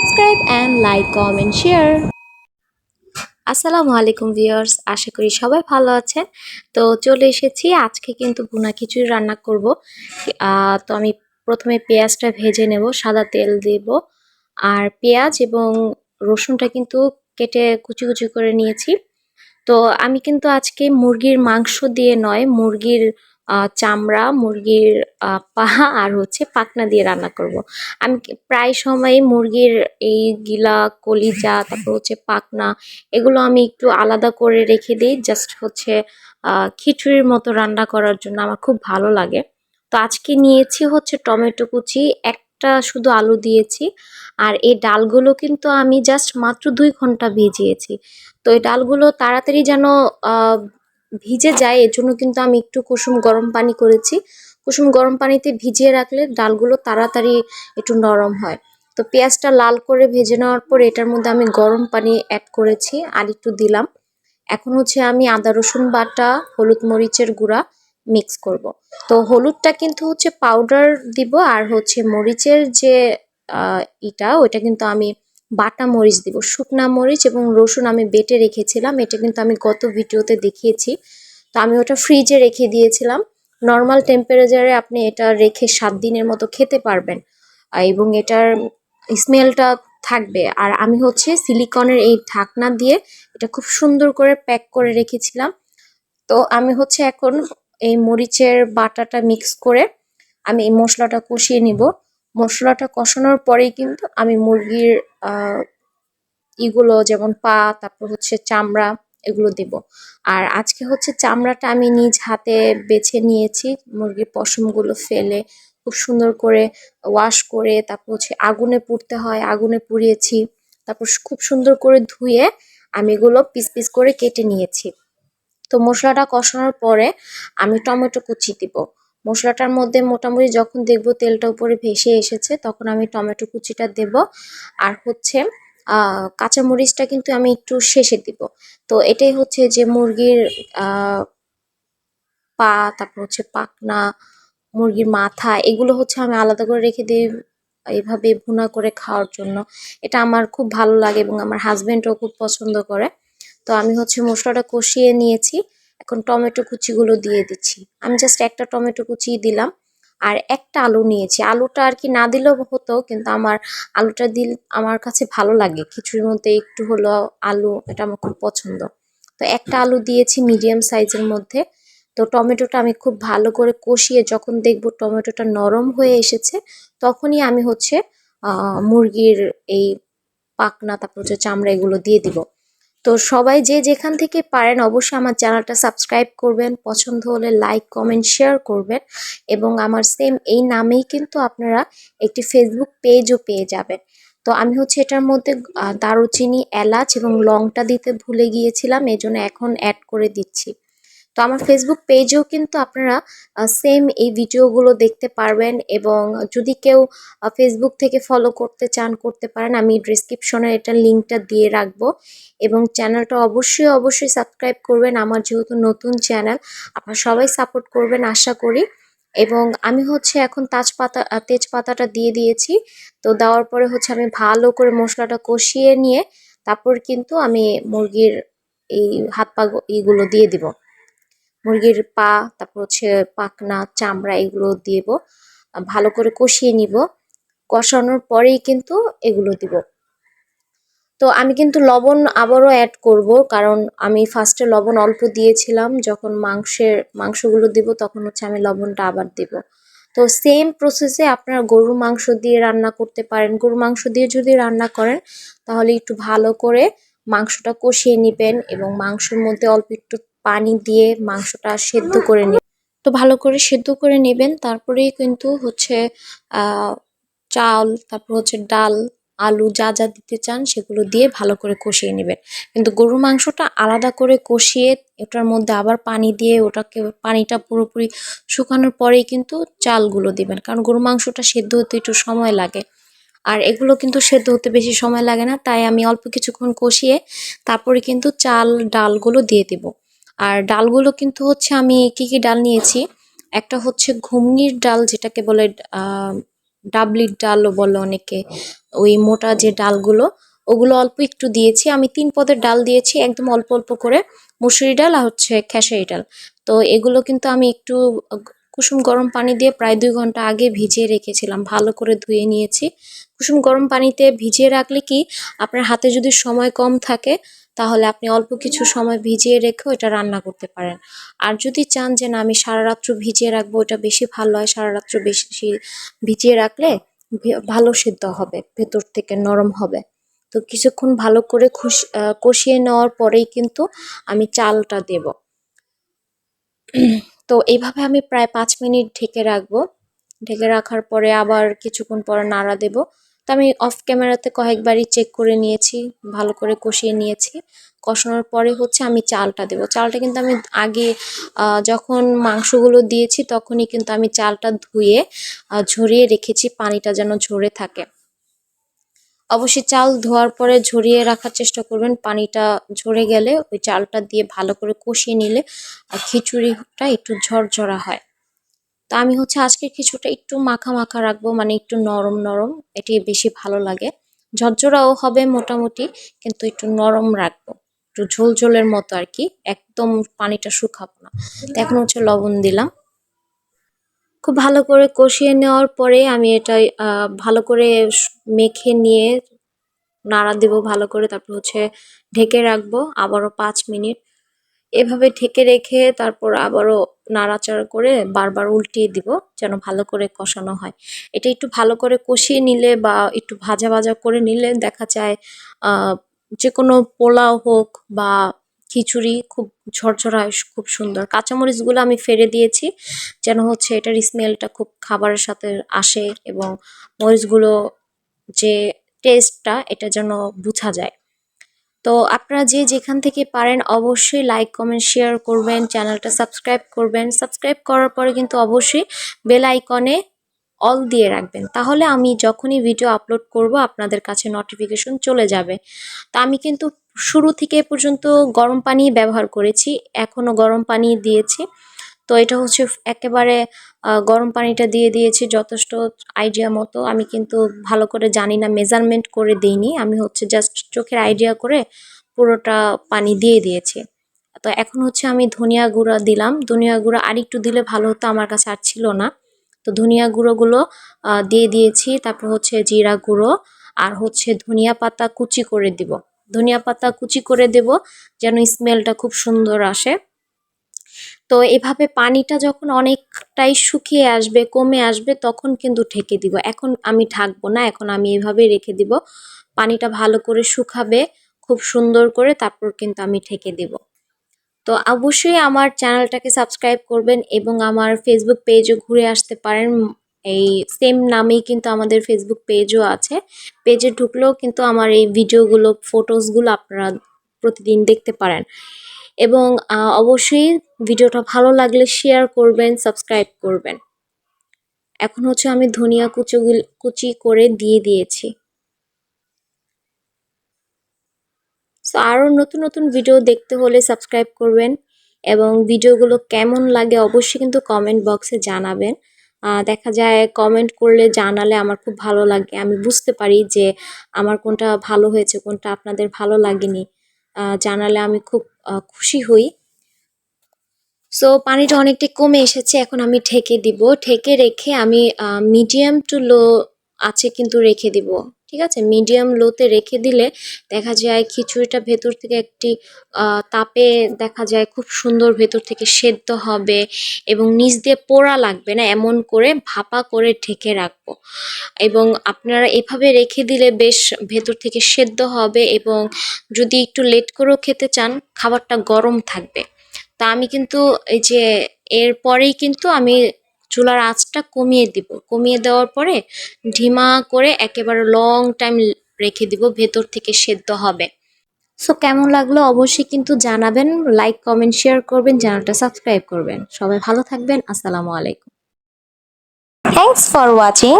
subscribe and like, comment, share. আসসালামু আলাইকুম viewers আশা করি সবাই ভালো আছেন। তো চলে এসেছি আজকে কিন্তু ভুনা খিচুড়ি রান্না করব। তো আমি প্রথমে পেঁয়াজটা ভেজে নেব সাদা তেল দেব। আর পেঁয়াজ এবং রসুনটা কিন্তু কেটে কুচি কুচি করে নিয়েছি। তো আমি কিন্তু আজকে মুরগির মাংস দিয়ে নয় মুরগির চামড়া, মুরগির পাহা আর হচ্ছে পাখনা দিয়ে রান্না করব। আমি প্রায় সময় মুরগির এই গিলা, কলিজা, তারপর হচ্ছে পাখনা, এগুলো আমি একটু আলাদা করে রেখে দিই। জাস্ট হচ্ছে খিচুড়ির মতো রান্না করার জন্য আমার খুব ভালো লাগে। তো আজকে নিয়েছি হচ্ছে টমেটো কুচি, একটা শুধু আলু দিয়েছি। আর এই ডালগুলো কিন্তু আমি জাস্ট মাত্র দুই ঘণ্টা ভিজিয়েছি। তো এই ডালগুলো তাড়াতাড়ি যেন ভিজে যায় এর জন্য কিন্তু আমি একটু কুসুম গরম পানি করেছি। কুসুম গরম পানিতে ভিজিয়ে রাখলে ডালগুলো তাড়াতাড়ি একটু নরম হয়। তো পেঁয়াজটা লাল করে ভেজে নেওয়ার পর এটার মধ্যে আমি গরম পানি অ্যাড করেছি আর একটু দিলাম। এখন হচ্ছে আমি আদা, রসুন বাটা, হলুদ মরিচের গুঁড়া মিক্স করব। তো হলুদটা কিন্তু হচ্ছে পাউডার দিব আর হচ্ছে মরিচের যে ইটা, ওইটা কিন্তু আমি বাটা মরিচ দিব। শুকনা মরিচ এবং রসুন আমি বেটে রেখেছিলাম। এটা কিন্তু আমি গত ভিডিওতে দেখিয়েছি। তো আমি ওটা ফ্রিজে রেখে দিয়েছিলাম। নর্মাল টেম্পারেচারে আপনি এটা রেখে সাত দিনের মতো খেতে পারবেন। এবং এটার স্মেলটা থাকবে। আর আমি হচ্ছে সিলিকনের এই ঢাকনা দিয়ে এটা খুব সুন্দর করে প্যাক করে রেখেছিলাম। তো আমি হচ্ছে এখন এই মরিচের বাটাটা মিক্স করে আমি এই মশলাটা কষিয়ে নিব। মশলাটা কষানোর পরেই কিন্তু আমি মুরগির ইগুলো যেমন পা, তারপর হচ্ছে চামড়া এগুলো দেব। আর আজকে হচ্ছে চামড়াটা আমি নিজ হাতে বেছে নিয়েছি, মুরগির পশমগুলো ফেলে খুব সুন্দর করে ওয়াশ করে, তারপর হচ্ছে আগুনে পুড়তে হয়, আগুনে পুড়িয়েছি, তারপর খুব সুন্দর করে ধুয়ে আমি এগুলো পিস পিস করে কেটে নিয়েছি। তো মশলাটা কষানোর পরে আমি টমেটো কুচি দিব। মশলাটার মধ্যে মোটামুটি যখন দেখব তেলটা উপরে ভেসে এসেছে, তখন আমি টমেটো কুচিটা দেব। আর হচ্ছে কাঁচামরিচটা কিন্তু আমি একটু শেষে দিব। তো এটাই হচ্ছে যে মুরগির পা, তারপর হচ্ছে পাখনা, মুরগির মাথা, এগুলো হচ্ছে আমি আলাদা করে রেখে দিই এইভাবে ভুনা করে খাওয়ার জন্য। এটা আমার খুব ভালো লাগে এবং আমার হাজব্যান্ডও খুব পছন্দ করে। তো আমি হচ্ছে মশলাটা কষিয়ে নিয়েছি। এখন টমেটো কুচিগুলো দিয়ে দিচ্ছি। আমি জাস্ট একটা টমেটো কুচি দিলাম আর একটা আলু নিয়েছি। আলুটা আর কি না দিলেও হতো, কিন্তু আমার আলুটা দিল আমার কাছে ভালো লাগে। খিচুড়ির মধ্যে একটু হলো আলু এটা আমার খুব পছন্দ। তো একটা আলু দিয়েছি মিডিয়াম সাইজের মধ্যে। তো টমেটোটা আমি খুব ভালো করে কষিয়ে যখন দেখব টমেটোটা নরম হয়ে এসেছে, তখনই আমি হচ্ছে মুরগির এই পাখনা তারপর হচ্ছে চামড়া এগুলো দিয়ে দিব। তো সবাই যে যেখান থেকে পারেন অবশ্যই আমার চ্যানেলটা সাবস্ক্রাইব করবেন। পছন্দ হলে লাইক কমেন্ট শেয়ার করবেন এবং আমার সেম এই নামেই কিন্তু আপনারা একটি ফেসবুক পেজও পেয়ে যাবেন। তো আমি হচ্ছে এটার মধ্যে দারুচিনি, এলাচ এবং লংটা দিতে ভুলে গিয়েছিলাম এই জন্য এখন অ্যাড করে দিচ্ছি। তো আমার ফেসবুক পেজেও কিন্তু আপনারা সেম এই ভিডিওগুলো দেখতে পারবেন এবং যদি কেউ ফেসবুক থেকে ফলো করতে চান, করতে পারেন, আমি ডিসক্রিপশনে এটার লিঙ্কটা দিয়ে রাখব এবং চ্যানেলটা অবশ্যই অবশ্যই সাবস্ক্রাইব করবেন আমার যেহেতু নতুন চ্যানেল আপনারা সবাই সাপোর্ট করবেন আশা করি এবং আমি হচ্ছে এখন তাজপাতা তেজপাতাটা দিয়ে দিয়েছি। তো দেওয়ার পরে হচ্ছে আমি ভালো করে মশলাটা কষিয়ে নিয়ে তারপর কিন্তু আমি মুরগির এই হাত পা এইগুলো দিয়ে দিব। মুরগির পা, তারপর হচ্ছে পাখনা, চামড়া এগুলো দিব। ভালো করে কষিয়ে নিব। কষানোর পরেই কিন্তু এগুলো দিব। তো আমি কিন্তু লবণ আবারও অ্যাড করব, কারণ আমি ফার্স্টে লবণ অল্প দিয়েছিলাম। যখন মাংসের, মাংসগুলো দিব তখন হচ্ছে আমি লবণটা আবার দিব। তো সেম প্রসেসে আপনারা গরুর মাংস দিয়ে রান্না করতে পারেন। গরুর মাংস দিয়ে যদি রান্না করেন, তাহলে একটু ভালো করে মাংসটা কষিয়ে নেবেন এবং মাংসের মধ্যে অল্প একটু পানি দিয়ে মাংসটা সেদ্ধ করে নেবেন। তো ভালো করে সেদ্ধ করে নেবেন। তারপরেই কিন্তু হচ্ছে চাল, তারপর হচ্ছে ডাল, আলু যা যা দিতে চান সেগুলো দিয়ে ভালো করে কষিয়ে নেবেন। কিন্তু গরুর মাংসটা আলাদা করে কষিয়ে ওটার মধ্যে আবার পানি দিয়ে ওটাকে, পানিটা পুরোপুরি শুকানোর পরেই কিন্তু চালগুলো দিবেন। কারণ গরুর মাংসটা সেদ্ধ হতে একটু সময় লাগে। আর এগুলো কিন্তু সেদ্ধ হতে বেশি সময় লাগে না। তাই আমি অল্প কিছুক্ষণ কষিয়ে তারপরে কিন্তু চাল, ডালগুলো দিয়ে দিব। আর ডালগুলো কিন্তু হচ্ছে আমি কি কি ডাল নিয়েছি? একটা হচ্ছে ঘুমনির ডাল যেটাকে বলে ডাবলির ডালও বলে অনেকে। ওই মোটা যে ডালগুলো, ওগুলো অল্প একটু দিয়েছি। আমি তিন পদের ডাল দিয়েছি, একদম অল্প অল্প করে। মুসুরি ডাল আর হচ্ছে খেসারি ডাল। তো এগুলো কিন্তু আমি একটু কুসুম গরম পানি দিয়ে প্রায় দুই ঘণ্টা আগে ভিজিয়ে রেখেছিলাম। ভালো করে ধুয়ে নিয়েছি। কুসুম গরম পানিতে ভিজিয়ে রাখলে কি, আপনার হাতে যদি সময় কম থাকে তাহলে আপনি অল্প কিছু সময় ভিজিয়ে রেখে এটা রান্না করতে পারেন। আর যদি চান যে না, আমি সারা রাত্র ভিজিয়ে রাখব ওটা বেশি ভালো হয় সারা রাত্র বেশি ভিজিয়ে রাখলে ভালো সিদ্ধ হবে, ভেতর থেকে নরম হবে। তো কিছুক্ষণ ভালো করে খুশ কষিয়ে নেওয়ার পরেই কিন্তু আমি চালটা দেব। তো এইভাবে আমি প্রায় পাঁচ মিনিট ঢেকে রাখব। ঢেকে রাখার পরে আবার কিছুক্ষণ পরে নাড়া দেব। তো আমি অফ ক্যামেরাতে কয়েকবারই চেক করে নিয়েছি, ভালো করে কষিয়ে নিয়েছি। কষানোর পরে হচ্ছে আমি চালটা দেব। চালটা কিন্তু আমি আগে যখন মাংসগুলো দিয়েছি তখনই কিন্তু আমি চালটা ধুয়ে ঝরিয়ে রেখেছি, পানিটা যেন ঝরে থাকে। অবশ্যই চাল ধোয়ার পরে ঝরিয়ে রাখার চেষ্টা করবেন। পানিটা ঝরে গেলে ওই চালটা দিয়ে ভালো করে কষিয়ে নিলে খিচুড়িটা একটু ঝরঝরা হয়। তা আমি হচ্ছে আজকের কিছুটা একটু মাখা মাখা রাখব মানে একটু নরম নরম, এটি বেশি ভালো লাগে। ঝরঝরাও হবে মোটামুটি, কিন্তু একটু নরম রাখব। একটু ঝোল ঝোলের মতো আর কি, একদম পানিটা শুকাবো না। এখন হচ্ছে লবণ দিলাম। খুব ভালো করে কষিয়ে নেওয়ার পরে আমি এটা ভালো করে মেখে নিয়ে নাড়া দেবো, ভালো করে, তারপর হচ্ছে ঢেকে রাখব আবারও পাঁচ মিনিট। এভাবে ঢেকে রেখে তারপর আবারও নাড়াচাড়া করে বারবার উল্টিয়ে দিব যেন ভালো করে কষানো হয়। এটা একটু ভালো করে কষিয়ে নিলে বা একটু ভাজা ভাজা করে নিলে দেখা যায় যে কোনো পোলাও হোক বা খিচুড়ি খুব ঝরঝরা খুব সুন্দর। কাঁচামরিচগুলো আমি ফেলে দিয়েছি যেন হচ্ছে এটার স্মেলটা খুব খাবারের সাথে আসে এবং মরিচগুলো যে টেস্টটা এটা যেন বোঝা যায়। তো আপনারা যে যেখান থেকে পারেন অবশ্যই লাইক কমেন্ট শেয়ার করবেন চ্যানেলটা সাবস্ক্রাইব করবেন। সাবস্ক্রাইব করার পরে কিন্তু অবশ্যই বেল আইকনে অল দিয়ে রাখবেন। তাহলে আমি যখনই ভিডিও আপলোড করব, আপনাদের কাছে নোটিফিকেশন চলে যাবে। তো আমি কিন্তু শুরু থেকে পর্যন্ত গরম পানি ব্যবহার করেছি এখনও গরম পানি দিয়েছি। তো এটা হচ্ছে একেবারে গরম পানিটা দিয়ে দিয়েছি যথেষ্ট আইডিয়া মতো। আমি কিন্তু ভালো করে জানি না মেজারমেন্ট করে দিইনি। আমি হচ্ছে জাস্ট চোখের আইডিয়া করে পুরোটা পানি দিয়ে দিয়েছি। তো এখন হচ্ছে আমি ধনিয়া গুঁড়া দিলাম। ধনিয়া গুঁড়া আর একটু দিলে ভালো হতো, আমার কাছে আর ছিল না। তো ধনিয়া গুঁড়োগুলো দিয়ে দিয়েছি। তারপর হচ্ছে জিরা গুঁড়ো আর হচ্ছে ধনিয়া পাতা কুচি করে দিব। ধনিয়া পাতা কুচি করে দেব যেন স্মেলটা খুব সুন্দর আসে। তো এভাবে পানিটা যখন অনেকটাই শুকিয়ে আসবে, কমে আসবে, তখন কিন্তু ঢেকে দিব। এখন আমি ঢাকবো না, এখন আমি এভাবে রেখে দিব। পানিটা ভালো করে শুকাবে, খুব সুন্দর করে তারপর কিন্তু আমি ঢেকে দিব। তো অবশ্যই আমার চ্যানেলটাকে সাবস্ক্রাইব করবেন এবং আমার ফেসবুক পেজও ঘুরে আসতে পারেন। এই সেম নামেই কিন্তু আমাদের ফেসবুক পেজও আছে। পেজে ঢুকলেও কিন্তু আমার এই ভিডিওগুলো ফটোসগুলো আপনারা প্রতিদিন দেখতে পারেন। এবং অবশ্যই ভিডিওটা ভালো লাগলে শেয়ার করবেন সাবস্ক্রাইব করবেন। এখন হচ্ছে আমি ধনিয়া কুচোগুলো, কুচি করে দিয়ে দিয়েছি। সো আরও নতুন নতুন ভিডিও দেখতে হলে সাবস্ক্রাইব করবেন এবং ভিডিওগুলো কেমন লাগে অবশ্যই কিন্তু কমেন্ট বক্সে জানাবেন। দেখা যায় কমেন্ট করলে জানালে আমার খুব ভালো লাগে। আমি বুঝতে পারি যে আমার কোনটা ভালো হয়েছে, কোনটা আপনাদের ভালো লাগেনি। জানালে আমি খুব খুশি হই। সো পানিটা অনেকটা কমে এসেছে, এখন আমি ঢেকে দিব। ঢেকে রেখে আমি মিডিয়াম টু লো আছে কিন্তু রেখে দিব। ঠিক আছে? মিডিয়াম লোতে রেখে দিলে দেখা যায় খিচুড়িটা ভেতর থেকে একটি তাপে দেখা যায় খুব সুন্দর ভেতর থেকে সেদ্ধ হবে এবং নিচ দিয়ে পোড়া লাগবে না, এমন করে ভাপা করে ঢেকে রাখব। এবং আপনারা এভাবে রেখে দিলে বেশ ভেতর থেকে সেদ্ধ হবে এবং যদি একটু লেট করেও খেতে চান, খাবারটা গরম থাকবে। তা আমি কিন্তু এই যে, এরপরেই কিন্তু আমি চুলার আঁচটা কমিয়ে দিব। কমিয়ে দেওয়ার পরে ঢিমা করে একেবারে লং টাইম রেখে দিব, ভেতর থেকে সেদ্ধ হবে। সো কেমন লাগল অবশ্যই কিন্তু জানাবেন লাইক কমেন্ট শেয়ার করবেন, চ্যানেলটা সাবস্ক্রাইব করবেন। সবাই ভালো থাকবেন, আসসালামু আলাইকুম। Thanks for watching